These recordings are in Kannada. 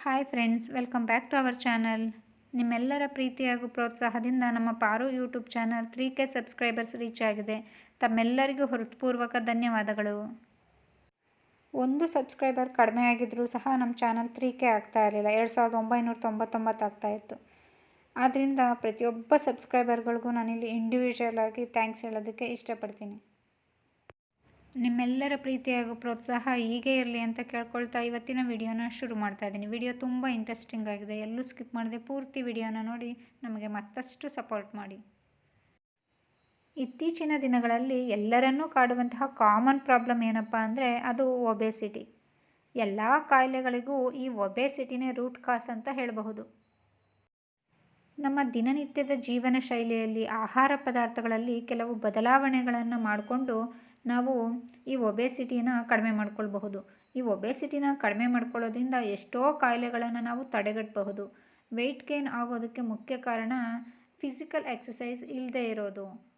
Hi friends welcome back to our channel ನಿಮ್ಮೆಲ್ಲರ ಪ್ರೀತಿ ಹಾಗೂ ಪ್ರೋತ್ಸಾಹದಿಂದ ನಮ್ಮ Paru YouTube channel three K subscribers reach ಆಗಿದೆ. ತಮ್ಮೆಲ್ಲರಿಗೂ ಹೃತ್ಪೂರ್ವಕ ಧನ್ಯವಾದಗಳು. ಒಂದು ಸಬ್ಸ್ಕ್ರೈಬರ್ ಕಡಿಮೆ ಆಗಿದ್ದರೂ ಸಹ ನಮ್ಮ ಚಾನಲ್ ತ್ರೀ ಕೆ ಆಗ್ತಾ ಇರಲಿಲ್ಲ. ಎರಡು ಸಾವಿರದ ಒಂಬೈನೂರ ತೊಂಬತ್ತೊಂಬತ್ತು ಆಗ್ತಾ ಇತ್ತು. ಆದ್ದರಿಂದ ಪ್ರತಿಯೊಬ್ಬ ಸಬ್ಸ್ಕ್ರೈಬರ್ಗಳಿಗೂ ನಾನಿಲ್ಲಿ ಇಂಡಿವಿಜುವಲ್ ಆಗಿ ಥ್ಯಾಂಕ್ಸ್ ಹೇಳೋದಕ್ಕೆ ಇಷ್ಟಪಡ್ತೀನಿ. ನಿಮ್ಮೆಲ್ಲರ ಪ್ರೀತಿ ಹಾಗೂ ಪ್ರೋತ್ಸಾಹ ಹೀಗೆ ಇರಲಿ ಅಂತ ಕೇಳ್ಕೊಳ್ತಾ ಇವತ್ತಿನ ವಿಡಿಯೋನ ಶುರು ಮಾಡ್ತಾ ಇದ್ದೀನಿ. ವಿಡಿಯೋ ತುಂಬ ಇಂಟ್ರೆಸ್ಟಿಂಗ್ ಆಗಿದೆ. ಎಲ್ಲೂ ಸ್ಕಿಪ್ ಮಾಡದೆ ಪೂರ್ತಿ ವಿಡಿಯೋನ ನೋಡಿ ನಮಗೆ ಮತ್ತಷ್ಟು ಸಪೋರ್ಟ್ ಮಾಡಿ. ಇತ್ತೀಚಿನ ದಿನಗಳಲ್ಲಿ ಎಲ್ಲರನ್ನೂ ಕಾಡುವಂತಹ ಕಾಮನ್ ಪ್ರಾಬ್ಲಮ್ ಏನಪ್ಪ ಅಂದರೆ ಅದು ಒಬೆಸಿಟಿ ಎಲ್ಲ ಕಾಯಿಲೆಗಳಿಗೂ ಈ ಒಬೆಸಿಟಿನೇ ರೂಟ್ ಕಾಸ್ ಅಂತ ಹೇಳಬಹುದು. ನಮ್ಮ ದಿನನಿತ್ಯದ ಜೀವನ ಶೈಲಿಯಲ್ಲಿ ಆಹಾರ ಪದಾರ್ಥಗಳಲ್ಲಿ ಕೆಲವು ಬದಲಾವಣೆಗಳನ್ನು ಮಾಡಿಕೊಂಡು ನಾವು ಈ ಒಬೆಸಿಟಿನ ಕಡಿಮೆ ಮಾಡ್ಕೊಳ್ಬಹುದು. ಈ ಒಬೆಸಿಟಿನ ಕಡಿಮೆ ಮಾಡ್ಕೊಳ್ಳೋದ್ರಿಂದ ಎಷ್ಟೋ ಕಾಯಿಲೆಗಳನ್ನು ನಾವು ತಡೆಗಟ್ಟಬಹುದು ವೆಯ್ಟ್ ಗೇನ್ ಆಗೋದಕ್ಕೆ ಮುಖ್ಯ ಕಾರಣ ಫಿಸಿಕಲ್ ಎಕ್ಸಸೈಸ್ ಇಲ್ಲದೆ ಇರೋದು.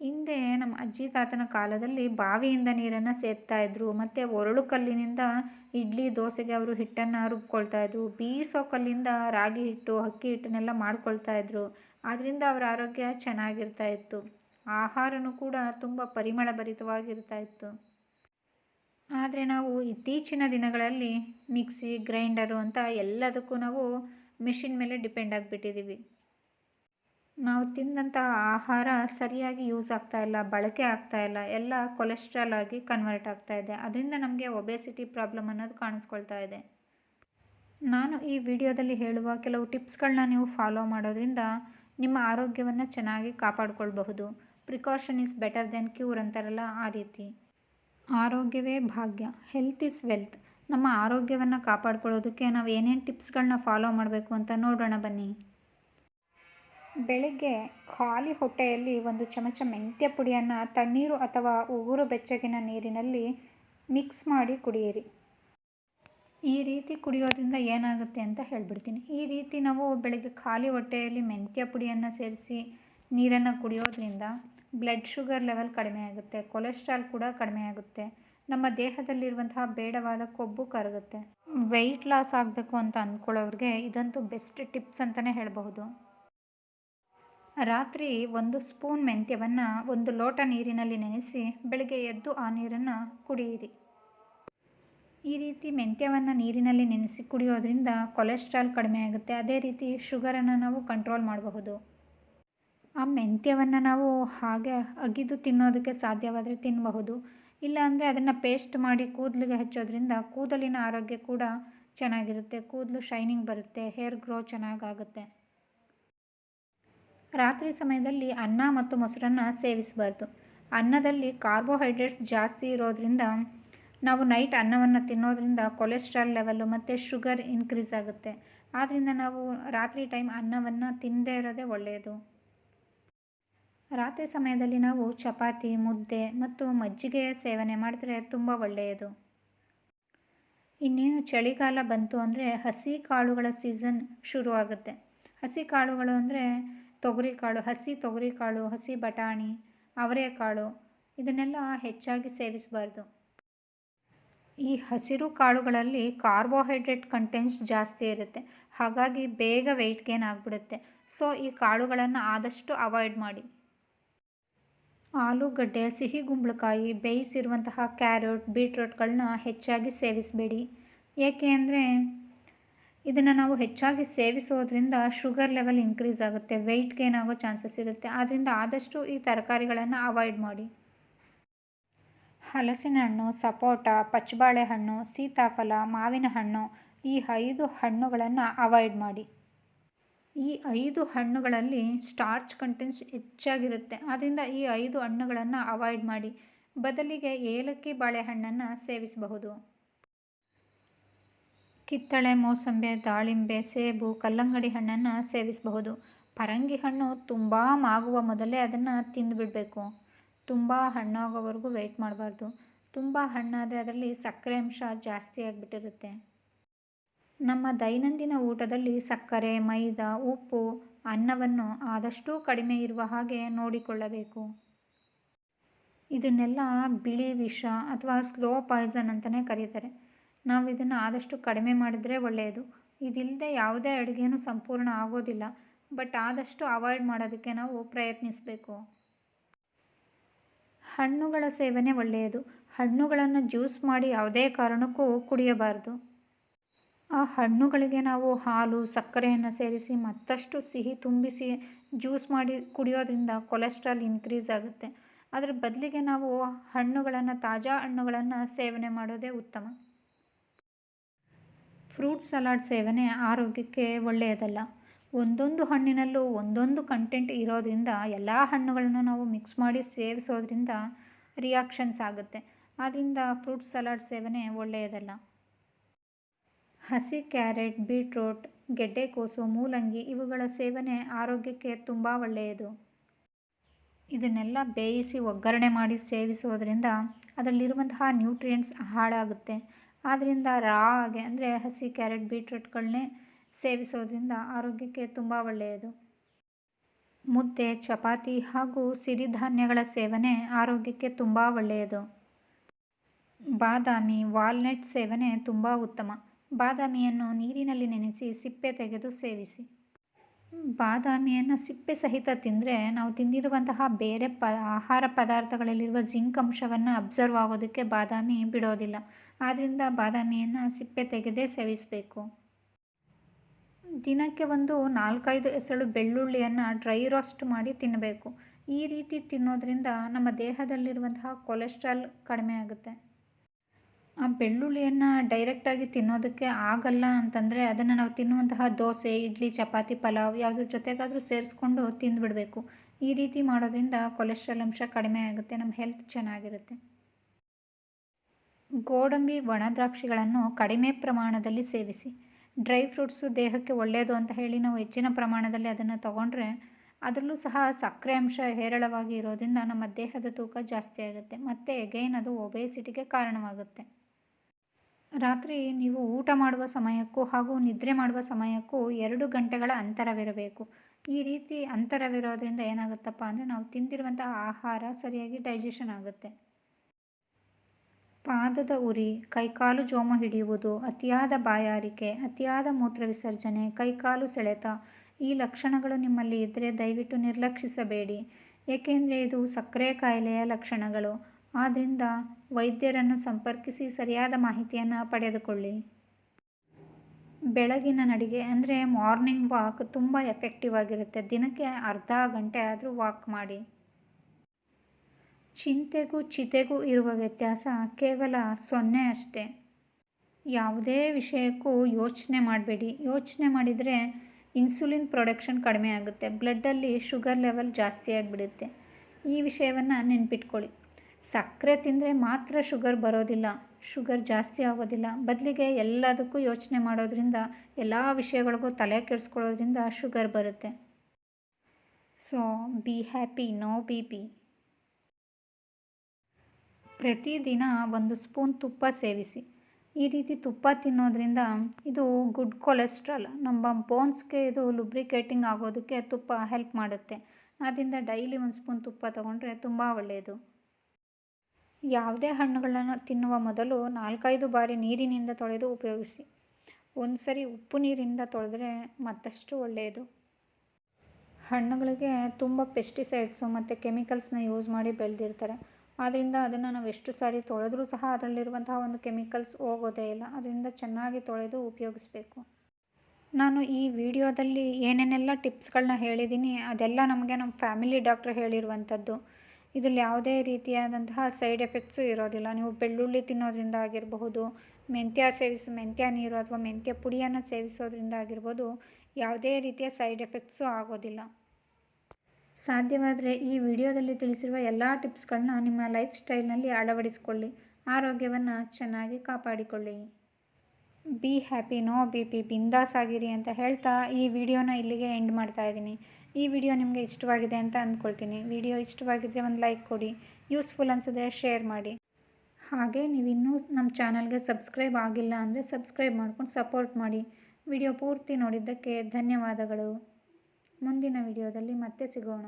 ಹಿಂದೆ ನಮ್ಮ ಅಜ್ಜಿ ತಾತನ ಕಾಲದಲ್ಲಿ ಬಾವಿಯಿಂದ ನೀರನ್ನು ಸೇದ್ತಾ ಇದ್ರು, ಮತ್ತು ಒರಳು ಕಲ್ಲಿನಿಂದ ಇಡ್ಲಿ ದೋಸೆಗೆ ಅವರು ಹಿಟ್ಟನ್ನು ರುಬ್ಕೊಳ್ತಾ ಇದ್ರು, ಬೀಸೋ ಕಲ್ಲಿಂದ ರಾಗಿ ಹಿಟ್ಟು, ಅಕ್ಕಿ ಹಿಟ್ಟನ್ನೆಲ್ಲ ಮಾಡ್ಕೊಳ್ತಾ ಇದ್ರು. ಆದ್ದರಿಂದ ಅವರ ಆರೋಗ್ಯ ಚೆನ್ನಾಗಿರ್ತಾ ಇತ್ತು. ಆಹಾರನೂ ಕೂಡ ತುಂಬ ಪರಿಮಳಭರಿತವಾಗಿರ್ತಾ ಇತ್ತು ಆದರೆ ನಾವು ಇತ್ತೀಚಿನ ದಿನಗಳಲ್ಲಿ ಮಿಕ್ಸಿ, ಗ್ರೈಂಡರು ಅಂತ ಎಲ್ಲದಕ್ಕೂ ನಾವು ಮಿಷಿನ್ ಮೇಲೆ ಡಿಪೆಂಡ್ ಆಗಿಬಿಟ್ಟಿದ್ದೀವಿ ನಾವು ತಿಂದಂಥ ಆಹಾರ ಸರಿಯಾಗಿ ಯೂಸ್ ಆಗ್ತಾ ಇಲ್ಲ, ಬಳಕೆ ಆಗ್ತಾ ಇಲ್ಲ, ಎಲ್ಲ ಕೊಲೆಸ್ಟ್ರಾಲ್ ಆಗಿ ಕನ್ವರ್ಟ್ ಆಗ್ತಾ ಇದೆ. ಅದರಿಂದ ನಮಗೆ ಒಬೆಸಿಟಿ ಪ್ರಾಬ್ಲಮ್ ಅನ್ನೋದು ಕಾಣಿಸ್ಕೊಳ್ತಾ ಇದೆ. ನಾನು ಈ ವಿಡಿಯೋದಲ್ಲಿ ಹೇಳುವ ಕೆಲವು ಟಿಪ್ಸ್ಗಳನ್ನ ನೀವು ಫಾಲೋ ಮಾಡೋದ್ರಿಂದ ನಿಮ್ಮ ಆರೋಗ್ಯವನ್ನು ಚೆನ್ನಾಗಿ ಕಾಪಾಡ್ಕೊಳ್ಬಹುದು. Precaution is better than cure ಅಂತಾರಲ್ಲ ಆ ರೀತಿ. ಆರೋಗ್ಯವೇ ಭಾಗ್ಯ. ಹೆಲ್ತ್ ಈಸ್ ವೆಲ್ತ್ ನಮ್ಮ ಆರೋಗ್ಯವನ್ನು ಕಾಪಾಡ್ಕೊಳ್ಳೋದಕ್ಕೆ ನಾವು ಏನೇನು ಟಿಪ್ಸ್ಗಳನ್ನ ಫಾಲೋ ಮಾಡಬೇಕು ಅಂತ ನೋಡೋಣ ಬನ್ನಿ. ಬೆಳಿಗ್ಗೆ ಖಾಲಿ ಹೊಟ್ಟೆಯಲ್ಲಿ ಒಂದು ಚಮಚ ಮೆಂತ್ಯ ಪುಡಿಯನ್ನು, ತಣ್ಣೀರು ಅಥವಾ ಉಗುರು ಬೆಚ್ಚಗಿನ ನೀರಿನಲ್ಲಿ ಮಿಕ್ಸ್ ಮಾಡಿ ಕುಡಿಯಿರಿ. ಈ ರೀತಿ ಕುಡಿಯೋದ್ರಿಂದ ಏನಾಗುತ್ತೆ ಅಂತ ಹೇಳ್ಬಿಡ್ತೀನಿ. ಈ ರೀತಿ ನಾವು ಬೆಳಗ್ಗೆ ಖಾಲಿ ಹೊಟ್ಟೆಯಲ್ಲಿ ಮೆಂತ್ಯ ಪುಡಿಯನ್ನು ಸೇರಿಸಿ ನೀರನ್ನು ಕುಡಿಯೋದ್ರಿಂದ ಬ್ಲಡ್ ಶುಗರ್ ಲೆವೆಲ್ ಕಡಿಮೆ ಆಗುತ್ತೆ ಕೊಲೆಸ್ಟ್ರಾಲ್ ಕೂಡ ಕಡಿಮೆ ಆಗುತ್ತೆ. ನಮ್ಮ ದೇಹದಲ್ಲಿರುವಂತಹ ಬೇಡವಾದ ಕೊಬ್ಬು ಕರಗುತ್ತೆ. ವೆಯ್ಟ್ ಲಾಸ್ ಆಗಬೇಕು ಅಂತ ಅಂದ್ಕೊಳ್ಳೋರಿಗೆ ಇದಂತೂ ಬೆಸ್ಟ್ ಟಿಪ್ಸ್ ಅಂತಲೇ ಹೇಳಬಹುದು. ರಾತ್ರಿ ಒಂದು ಸ್ಪೂನ್ ಮೆಂತ್ಯವನ್ನು ಒಂದು ಲೋಟ ನೀರಿನಲ್ಲಿ ನೆನೆಸಿ ಬೆಳಗ್ಗೆ ಎದ್ದು ಆ ನೀರನ್ನು ಕುಡಿಯಿರಿ. ಈ ರೀತಿ ಮೆಂತ್ಯವನ್ನು ನೀರಿನಲ್ಲಿ ನೆನೆಸಿ ಕುಡಿಯೋದ್ರಿಂದ ಕೊಲೆಸ್ಟ್ರಾಲ್ ಕಡಿಮೆ ಆಗುತ್ತೆ, ಅದೇ ರೀತಿ ಶುಗರನ್ನು ನಾವು ಕಂಟ್ರೋಲ್ ಮಾಡಬಹುದು. ಆ ಮೆಂತ್ಯವನ್ನು ನಾವು ಹಾಗೆ ಅಗಿದು ತಿನ್ನೋದಕ್ಕೆ ಸಾಧ್ಯವಾದರೆ ತಿನ್ನಬಹುದು ಇಲ್ಲಾಂದರೆ ಅದನ್ನು ಪೇಸ್ಟ್ ಮಾಡಿ ಕೂದಲಿಗೆ ಹಚ್ಚೋದ್ರಿಂದ ಕೂದಲಿನ ಆರೋಗ್ಯ ಕೂಡ ಚೆನ್ನಾಗಿರುತ್ತೆ. ಕೂದಲು ಶೈನಿಂಗ್ ಬರುತ್ತೆ ಹೇರ್ ಗ್ರೋ ಚೆನ್ನಾಗಾಗುತ್ತೆ. ರಾತ್ರಿ ಸಮಯದಲ್ಲಿ ಅನ್ನ ಮತ್ತು ಮೊಸರನ್ನು ಸೇವಿಸಬಾರ್ದು. ಅನ್ನದಲ್ಲಿ ಕಾರ್ಬೋಹೈಡ್ರೇಟ್ಸ್ ಜಾಸ್ತಿ ಇರೋದ್ರಿಂದ ನಾವು ನೈಟ್ ಅನ್ನವನ್ನು ತಿನ್ನೋದ್ರಿಂದ ಕೊಲೆಸ್ಟ್ರಾಲ್ ಲೆವೆಲ್ಲು ಮತ್ತು ಶುಗರ್ ಇನ್ಕ್ರೀಸ್ ಆಗುತ್ತೆ. ಆದ್ದರಿಂದ ನಾವು ರಾತ್ರಿ ಟೈಮ್ ಅನ್ನವನ್ನು ತಿನ್ನದೇ ಇರೋದೇ ಒಳ್ಳೆಯದು ರಾತ್ರಿ ಸಮಯದಲ್ಲಿ ನಾವು ಚಪಾತಿ, ಮುದ್ದೆ ಮತ್ತು ಮಜ್ಜಿಗೆಯ ಸೇವನೆ ಮಾಡಿದ್ರೆ ತುಂಬ ಒಳ್ಳೆಯದು. ಇನ್ನೇನು ಚಳಿಗಾಲ ಬಂತು ಅಂದರೆ ಹಸಿ ಕಾಳುಗಳ ಸೀಸನ್ ಶುರುವಾಗುತ್ತೆ ಹಸಿ ಕಾಳುಗಳು ಅಂದರೆ ತೊಗರಿಕಾಳು ಹಸಿ ತೊಗರಿಕಾಳು ಹಸಿ ಬಟಾಣಿ ಅವರೆಕಾಳು ಇದನ್ನೆಲ್ಲ ಹೆಚ್ಚಾಗಿ ಸೇವಿಸಬಾರ್ದು. ಈ ಹಸಿರು ಕಾಳುಗಳಲ್ಲಿ ಕಾರ್ಬೋಹೈಡ್ರೇಟ್ ಕಂಟೆಂಟ್ಸ್ ಜಾಸ್ತಿ ಇರುತ್ತೆ. ಹಾಗಾಗಿ ಬೇಗ ವೆಯ್ಟ್ ಗೇನ್ ಆಗಿಬಿಡುತ್ತೆ. ಸೊ ಈ ಕಾಳುಗಳನ್ನು ಆದಷ್ಟು ಅವಾಯ್ಡ್ ಮಾಡಿ. ಆಲೂಗಡ್ಡೆ ಸಿಹಿ ಗುಂಬಳಕಾಯಿ ಬೇಯಿಸಿರುವಂತಹ ಕ್ಯಾರೆಟ್ ಬೀಟ್ರೋಟ್ಗಳನ್ನ ಹೆಚ್ಚಾಗಿ ಸೇವಿಸಬೇಡಿ. ಏಕೆ ಅಂದರೆ ಇದನ್ನು ನಾವು ಹೆಚ್ಚಾಗಿ ಸೇವಿಸೋದ್ರಿಂದ ಶುಗರ್ ಲೆವೆಲ್ ಇನ್ಕ್ರೀಸ್ ಆಗುತ್ತೆ, ವೆಯ್ಟ್ ಗೇನ್ ಆಗೋ ಚಾನ್ಸಸ್ ಇರುತ್ತೆ. ಆದ್ದರಿಂದ ಆದಷ್ಟು ಈ ತರಕಾರಿಗಳನ್ನು ಅವಾಯ್ಡ್ ಮಾಡಿ. ಹಲಸಿನ ಹಣ್ಣು, ಸಪೋಟ ಪಚ್ಚಬಾಳೆಹಣ್ಣು ಸೀತಾಫಲ, ಮಾವಿನ ಹಣ್ಣು ಈ ಐದು ಹಣ್ಣುಗಳನ್ನು ಅವಾಯ್ಡ್ ಮಾಡಿ. ಈ ಐದು ಹಣ್ಣುಗಳಲ್ಲಿ ಸ್ಟಾರ್ಚ್ ಕಂಟೆಂಟ್ಸ್ ಹೆಚ್ಚಾಗಿರುತ್ತೆ. ಆದ್ದರಿಂದ ಈ ಐದು ಹಣ್ಣುಗಳನ್ನು ಅವಾಯ್ಡ್ ಮಾಡಿ. ಬದಲಿಗೆ ಏಲಕ್ಕಿ ಬಾಳೆಹಣ್ಣನ್ನು ಸೇವಿಸಬಹುದು. ಕಿತ್ತಳೆ, ಮೋಸಂಬೆ, ದಾಳಿಂಬೆ, ಸೇಬು, ಕಲ್ಲಂಗಡಿ ಹಣ್ಣನ್ನು ಸೇವಿಸಬಹುದು. ಪರಂಗಿ ಹಣ್ಣು ತುಂಬ ಮಾಗುವ ಮೊದಲೇ ಅದನ್ನು ತಿಂದುಬಿಡಬೇಕು ತುಂಬ ಹಣ್ಣಾಗೋವರೆಗೂ ವೆಯ್ಟ್ ಮಾಡಬಾರ್ದು. ತುಂಬ ಹಣ್ಣಾದರೆ ಅದರಲ್ಲಿ ಸಕ್ಕರೆ ಅಂಶ ಜಾಸ್ತಿ ಆಗಿಬಿಟ್ಟಿರುತ್ತೆ. ನಮ್ಮ ದೈನಂದಿನ ಊಟದಲ್ಲಿ ಸಕ್ಕರೆ, ಮೈದಾ, ಉಪ್ಪು, ಅನ್ನವನ್ನು ಆದಷ್ಟು ಕಡಿಮೆ ಇರುವ ಹಾಗೆ ನೋಡಿಕೊಳ್ಳಬೇಕು. ಇದನ್ನೆಲ್ಲ ಬಿಳಿ ವಿಷ ಅಥವಾ ಸ್ಲೋ ಪಾಯ್ಸನ್ ಅಂತಲೇ ಕರೀತಾರೆ. ನಾವು ಇದನ್ನು ಆದಷ್ಟು ಕಡಿಮೆ ಮಾಡಿದರೆ ಒಳ್ಳೆಯದು. ಇದಿಲ್ಲದೆ ಯಾವುದೇ ಅಡುಗೆನೂ ಸಂಪೂರ್ಣ ಆಗೋದಿಲ್ಲ. ಬಟ್ ಆದಷ್ಟು ಅವಾಯ್ಡ್ ಮಾಡೋದಕ್ಕೆ ನಾವು ಪ್ರಯತ್ನಿಸಬೇಕು. ಹಣ್ಣುಗಳ ಸೇವನೆ ಒಳ್ಳೆಯದು. ಹಣ್ಣುಗಳನ್ನು ಜ್ಯೂಸ್ ಮಾಡಿ ಯಾವುದೇ ಕಾರಣಕ್ಕೂ ಕುಡಿಯಬಾರದು. ಆ ಹಣ್ಣುಗಳಿಗೆ ನಾವು ಹಾಲು, ಸಕ್ಕರೆಯನ್ನು ಸೇರಿಸಿ ಮತ್ತಷ್ಟು ಸಿಹಿ ತುಂಬಿಸಿ ಜ್ಯೂಸ್ ಮಾಡಿ ಕುಡಿಯೋದ್ರಿಂದ ಕೊಲೆಸ್ಟ್ರಾಲ್ ಇನ್ಕ್ರೀಸ್ ಆಗುತ್ತೆ. ಅದರ ಬದಲಿಗೆ ನಾವು ಹಣ್ಣುಗಳನ್ನು, ತಾಜಾ ಹಣ್ಣುಗಳನ್ನು ಸೇವನೆ ಮಾಡೋದೇ ಉತ್ತಮ. ಫ್ರೂಟ್ ಸಲಾಡ್ ಸೇವನೆ ಆರೋಗ್ಯಕ್ಕೆ ಒಳ್ಳೆಯದಲ್ಲ. ಒಂದೊಂದು ಹಣ್ಣಿನಲ್ಲೂ ಒಂದೊಂದು ಕಂಟೆಂಟ್ ಇರೋದ್ರಿಂದ, ಎಲ್ಲ ಹಣ್ಣುಗಳನ್ನು ನಾವು ಮಿಕ್ಸ್ ಮಾಡಿ ಸೇವಿಸೋದ್ರಿಂದ ರಿಯಾಕ್ಷನ್ಸ್ ಆಗುತ್ತೆ. ಆದ್ದರಿಂದ ಫ್ರೂಟ್ ಸಲಾಡ್ ಸೇವನೆ ಒಳ್ಳೆಯದಲ್ಲ. ಹಸಿ ಕ್ಯಾರೆಟ್ ಬೀಟ್ರೂಟ್, ಗೆಡ್ಡೆಕೋಸು ಮೂಲಂಗಿ ಇವುಗಳ ಸೇವನೆ ಆರೋಗ್ಯಕ್ಕೆ ತುಂಬ ಒಳ್ಳೆಯದು. ಇದನ್ನೆಲ್ಲ ಬೇಯಿಸಿ ಒಗ್ಗರಣೆ ಮಾಡಿ ಸೇವಿಸೋದ್ರಿಂದ ಅದರಲ್ಲಿರುವಂತಹ ನ್ಯೂಟ್ರಿಯೆಂಟ್ಸ್ ಹಾಳಾಗುತ್ತೆ. ಆದ್ದರಿಂದ ರಾ ಆಗಿ ಅಂದರೆ ಹಸಿ ಕ್ಯಾರೆಟ್ ಬೀಟ್ರೂಟ್ಗಳನ್ನೇ ಸೇವಿಸೋದ್ರಿಂದ ಆರೋಗ್ಯಕ್ಕೆ ತುಂಬ ಒಳ್ಳೆಯದು. ಮುದ್ದೆ ಚಪಾತಿ ಹಾಗೂ ಸಿರಿಧಾನ್ಯಗಳ ಸೇವನೆ ಆರೋಗ್ಯಕ್ಕೆ ತುಂಬ ಒಳ್ಳೆಯದು. ಬಾದಾಮಿ ವಾಲ್ನಟ್ ಸೇವನೆ ತುಂಬ ಉತ್ತಮ. ಬಾದಾಮಿಯನ್ನು ನೀರಿನಲ್ಲಿ ನೆನೆಸಿ ಸಿಪ್ಪೆ ತೆಗೆದು ಸೇವಿಸಿ. ಬಾದಾಮಿಯನ್ನು ಸಿಪ್ಪೆ ಸಹಿತ ತಿಂದರೆ ನಾವು ತಿಂದಿರುವಂತಹ ಬೇರೆ ಪ, ಆಹಾರ ಪದಾರ್ಥಗಳಲ್ಲಿರುವ ಜಿಂಕ್ ಅಂಶವನ್ನು ಅಬ್ಸರ್ವ್ ಆಗೋದಕ್ಕೆ ಬಾದಾಮಿ ಬಿಡೋದಿಲ್ಲ. ಆದ್ದರಿಂದ ಬಾದಾಮಿಯನ್ನು ಸಿಪ್ಪೆ ತೆಗೆದೇ ಸೇವಿಸಬೇಕು. ದಿನಕ್ಕೆ ಒಂದು ನಾಲ್ಕೈದು ಎಸಳು ಬೆಳ್ಳುಳ್ಳಿಯನ್ನು ಡ್ರೈ ರೋಸ್ಟ್ ಮಾಡಿ ತಿನ್ನಬೇಕು ಈ ರೀತಿ ತಿನ್ನೋದ್ರಿಂದ ನಮ್ಮ ದೇಹದಲ್ಲಿರುವಂತಹ ಕೊಲೆಸ್ಟ್ರಾಲ್ ಕಡಿಮೆ ಆಗುತ್ತೆ. ಆ ಬೆಳ್ಳುಳ್ಳಿಯನ್ನು ಡೈರೆಕ್ಟಾಗಿ ತಿನ್ನೋದಕ್ಕೆ ಆಗಲ್ಲ ಅಂತಂದರೆ ಅದನ್ನು ನಾವು ತಿನ್ನುವಂತಹ ದೋಸೆ, ಇಡ್ಲಿ, ಚಪಾತಿ, ಪಲಾವ್ ಯಾವುದ್ರ ಜೊತೆಗಾದರೂ ಸೇರಿಸ್ಕೊಂಡು ತಿಂದುಬಿಡಬೇಕು. ಈ ರೀತಿ ಮಾಡೋದ್ರಿಂದ ಕೊಲೆಸ್ಟ್ರಾಲ್ ಅಂಶ ಕಡಿಮೆ ಆಗುತ್ತೆ, ನಮ್ಮ ಹೆಲ್ತ್ ಚೆನ್ನಾಗಿರುತ್ತೆ. ಗೋಡಂಬಿ ಒಣ ದ್ರಾಕ್ಷಿಗಳನ್ನು ಕಡಿಮೆ ಪ್ರಮಾಣದಲ್ಲಿ ಸೇವಿಸಿ. ಡ್ರೈ ಫ್ರೂಟ್ಸು ದೇಹಕ್ಕೆ ಒಳ್ಳೆಯದು ಅಂತ ಹೇಳಿ ನಾವು ಹೆಚ್ಚಿನ ಪ್ರಮಾಣದಲ್ಲಿ ಅದನ್ನು ತಗೊಂಡ್ರೆ ಅದರಲ್ಲೂ ಸಹ ಸಕ್ಕರೆ ಅಂಶ ಹೇರಳವಾಗಿ ಇರೋದ್ರಿಂದ ನಮ್ಮ ದೇಹದ ತೂಕ ಜಾಸ್ತಿ ಆಗುತ್ತೆ. ಮತ್ತು ಎಗೈನ್ ಅದು ಒಬೇಸಿಟಿಗೆ ಕಾರಣವಾಗುತ್ತೆ. ರಾತ್ರಿ ನೀವು ಊಟ ಮಾಡುವ ಸಮಯಕ್ಕೂ ಹಾಗೂ ನಿದ್ರೆ ಮಾಡುವ ಸಮಯಕ್ಕೂ ಎರಡು ಗಂಟೆಗಳ ಅಂತರವಿರಬೇಕು. ಈ ರೀತಿ ಅಂತರವಿರೋದ್ರಿಂದ ಏನಾಗುತ್ತಪ್ಪ ಅಂದರೆ ನಾವು ತಿಂದಿರುವಂತಹ ಆಹಾರ ಸರಿಯಾಗಿ ಡೈಜೆಷನ್ ಆಗುತ್ತೆ. ಪಾದದ ಉರಿ, ಕೈಕಾಲು ಜೋಮ ಹಿಡಿಯುವುದು, ಅತಿಯಾದ ಬಾಯಾರಿಕೆ, ಅತಿಯಾದ ಮೂತ್ರ ವಿಸರ್ಜನೆ, ಕೈಕಾಲು ಸೆಳೆತ, ಈ ಲಕ್ಷಣಗಳು ನಿಮ್ಮಲ್ಲಿ ಇದ್ದರೆ ದಯವಿಟ್ಟು ನಿರ್ಲಕ್ಷಿಸಬೇಡಿ. ಏಕೆಂದರೆ ಇದು ಸಕ್ಕರೆ ಕಾಯಿಲೆಯ ಲಕ್ಷಣಗಳು. ಆದ್ದರಿಂದ ವೈದ್ಯರನ್ನು ಸಂಪರ್ಕಿಸಿ ಸರಿಯಾದ ಮಾಹಿತಿಯನ್ನು ಪಡೆದುಕೊಳ್ಳಿ. ಬೆಳಗಿನ ನಡಿಗೆ ಅಂದರೆ ಮಾರ್ನಿಂಗ್ ವಾಕ್ ತುಂಬ ಎಫೆಕ್ಟಿವ್ ಆಗಿರುತ್ತೆ. ದಿನಕ್ಕೆ ಅರ್ಧ ಗಂಟೆ ಆದರೂ ವಾಕ್ ಮಾಡಿ. ಚಿಂತೆಗೂ ಚಿತೆಗೂ ಇರುವ ವ್ಯತ್ಯಾಸ ಕೇವಲ ಸೊನ್ನೆ ಅಷ್ಟೇ. ಯಾವುದೇ ವಿಷಯಕ್ಕೂ ಯೋಚನೆ ಮಾಡಬೇಡಿ. ಯೋಚನೆ ಮಾಡಿದರೆ ಇನ್ಸುಲಿನ್ ಪ್ರೊಡಕ್ಷನ್ ಕಡಿಮೆ ಆಗುತ್ತೆ. ಬ್ಲಡ್ಡಲ್ಲಿ ಶುಗರ್ ಲೆವೆಲ್ ಜಾಸ್ತಿ ಆಗಿಬಿಡುತ್ತೆ. ಈ ವಿಷಯವನ್ನು ನೆನ್ಪಿಟ್ಕೊಳ್ಳಿ. ಸಕ್ಕರೆ ತಿಂದರೆ ಮಾತ್ರ ಶುಗರ್ ಬರೋದಿಲ್ಲ, ಶುಗರ್ ಜಾಸ್ತಿ ಆಗೋದಿಲ್ಲ. ಬದಲಿಗೆ ಎಲ್ಲದಕ್ಕೂ ಯೋಚನೆ ಮಾಡೋದ್ರಿಂದ, ಎಲ್ಲ ವಿಷಯಗಳಿಗೂ ತಲೆ ಕೆಡಿಸ್ಕೊಳ್ಳೋದ್ರಿಂದ ಶುಗರ್ ಬರುತ್ತೆ. So, be happy, no B P. ಪ್ರತಿದಿನ ಒಂದು ಸ್ಪೂನ್ ತುಪ್ಪ ಸೇವಿಸಿ. ಈ ರೀತಿ ತುಪ್ಪ ತಿನ್ನೋದ್ರಿಂದ ಇದು ಗುಡ್ ಕೊಲೆಸ್ಟ್ರಾಲ್, ನಮ್ಮ ಬೋನ್ಸ್ಗೆ ಇದು ಲುಬ್ರಿಕೇಟಿಂಗ್ ಆಗೋದಕ್ಕೆ ತುಪ್ಪ ಹೆಲ್ಪ್ ಮಾಡುತ್ತೆ. ಆದ್ದರಿಂದ ಡೈಲಿ ಒಂದು ಸ್ಪೂನ್ ತುಪ್ಪ ತೊಗೊಂಡ್ರೆ ತುಂಬ ಒಳ್ಳೆಯದು ಯಾವುದೇ ಹಣ್ಣುಗಳನ್ನು ತಿನ್ನುವ ಮೊದಲು ನಾಲ್ಕೈದು ಬಾರಿ ನೀರಿನಿಂದ ತೊಳೆದು ಉಪಯೋಗಿಸಿ. ಒಂದು ಸರಿ ಉಪ್ಪು ನೀರಿಂದ ತೊಳೆದ್ರೆ ಮತ್ತಷ್ಟು ಒಳ್ಳೆಯದು. ಹಣ್ಣುಗಳಿಗೆ ತುಂಬ ಪೆಸ್ಟಿಸೈಡ್ಸು ಮತ್ತು ಕೆಮಿಕಲ್ಸ್ನ ಯೂಸ್ ಮಾಡಿ ಬೆಳೆದಿರ್ತಾರೆ. ಆದ್ದರಿಂದ ಅದನ್ನು ನಾವು ಎಷ್ಟು ಸಾರಿ ತೊಳೆದ್ರೂ ಸಹ ಅದರಲ್ಲಿರುವಂತಹ ಒಂದು ಕೆಮಿಕಲ್ಸ್ ಹೋಗೋದೇ ಇಲ್ಲ. ಅದರಿಂದ ಚೆನ್ನಾಗಿ ತೊಳೆದು ಉಪಯೋಗಿಸ್ಬೇಕು. ನಾನು ಈ ವಿಡಿಯೋದಲ್ಲಿ ಏನೇನೆಲ್ಲ ಟಿಪ್ಸ್ಗಳನ್ನ ಹೇಳಿದ್ದೀನಿ ಅದೆಲ್ಲ ನಮಗೆ ನಮ್ಮ ಫ್ಯಾಮಿಲಿ ಡಾಕ್ಟ್ರ್ ಹೇಳಿರುವಂಥದ್ದು ಇದರಲ್ಲಿ ಯಾವುದೇ ರೀತಿಯಾದಂತಹ ಸೈಡ್ ಎಫೆಕ್ಟ್ಸು ಇರೋದಿಲ್ಲ. ನೀವು ಬೆಳ್ಳುಳ್ಳಿ ತಿನ್ನೋದ್ರಿಂದ ಆಗಿರಬಹುದು, ಮೆಂತ್ಯ ಸೇವಿಸು, ಮೆಂತ್ಯ ನೀರು ಅಥವಾ ಮೆಂತ್ಯ ಪುಡಿಯನ್ನು ಸೇವಿಸೋದ್ರಿಂದ ಆಗಿರ್ಬೋದು, ಯಾವುದೇ ರೀತಿಯ ಸೈಡ್ ಎಫೆಕ್ಟ್ಸು ಆಗೋದಿಲ್ಲ. ಸಾಧ್ಯವಾದರೆ ಈ ವಿಡಿಯೋದಲ್ಲಿ ತಿಳಿಸಿರುವ ಎಲ್ಲ ಟಿಪ್ಸ್ಗಳನ್ನ ನಿಮ್ಮ ಲೈಫ್ ಸ್ಟೈಲ್ನಲ್ಲಿ ಅಳವಡಿಸಿಕೊಳ್ಳಿ. ಆರೋಗ್ಯವನ್ನು ಚೆನ್ನಾಗಿ ಕಾಪಾಡಿಕೊಳ್ಳಿ. Be happy, no B P, ಬಿಂದಾಸ್ ಆಗಿರಿ ಅಂತ ಹೇಳ್ತಾ ಈ ವಿಡಿಯೋನ ಇಲ್ಲಿಗೆ ಎಂಡ್ ಮಾಡ್ತಾ ಇದ್ದೀನಿ. ಈ ವಿಡಿಯೋ ನಿಮಗೆ ಇಷ್ಟವಾಗಿದೆ ಅಂತ ಅಂದ್ಕೊಳ್ತೀನಿ. ವಿಡಿಯೋ ಇಷ್ಟವಾಗಿದ್ದರೆ ಒಂದು ಲೈಕ್ ಕೊಡಿ, ಯೂಸ್ಫುಲ್ ಅನಿಸಿದ್ರೆ ಶೇರ್ ಮಾಡಿ. ಹಾಗೆ ನೀವು ಇನ್ನೂ ನಮ್ಮ ಚಾನಲ್ಗೆ ಸಬ್ಸ್ಕ್ರೈಬ್ ಆಗಿಲ್ಲ ಅಂದರೆ ಸಬ್ಸ್ಕ್ರೈಬ್ ಮಾಡ್ಕೊಂಡು ಸಪೋರ್ಟ್ ಮಾಡಿ. ವಿಡಿಯೋ ಪೂರ್ತಿ ನೋಡಿದ್ದಕ್ಕೆ ಧನ್ಯವಾದಗಳು. ಮುಂದಿನ ವಿಡಿಯೋದಲ್ಲಿ ಮತ್ತೆ ಸಿಗೋಣ.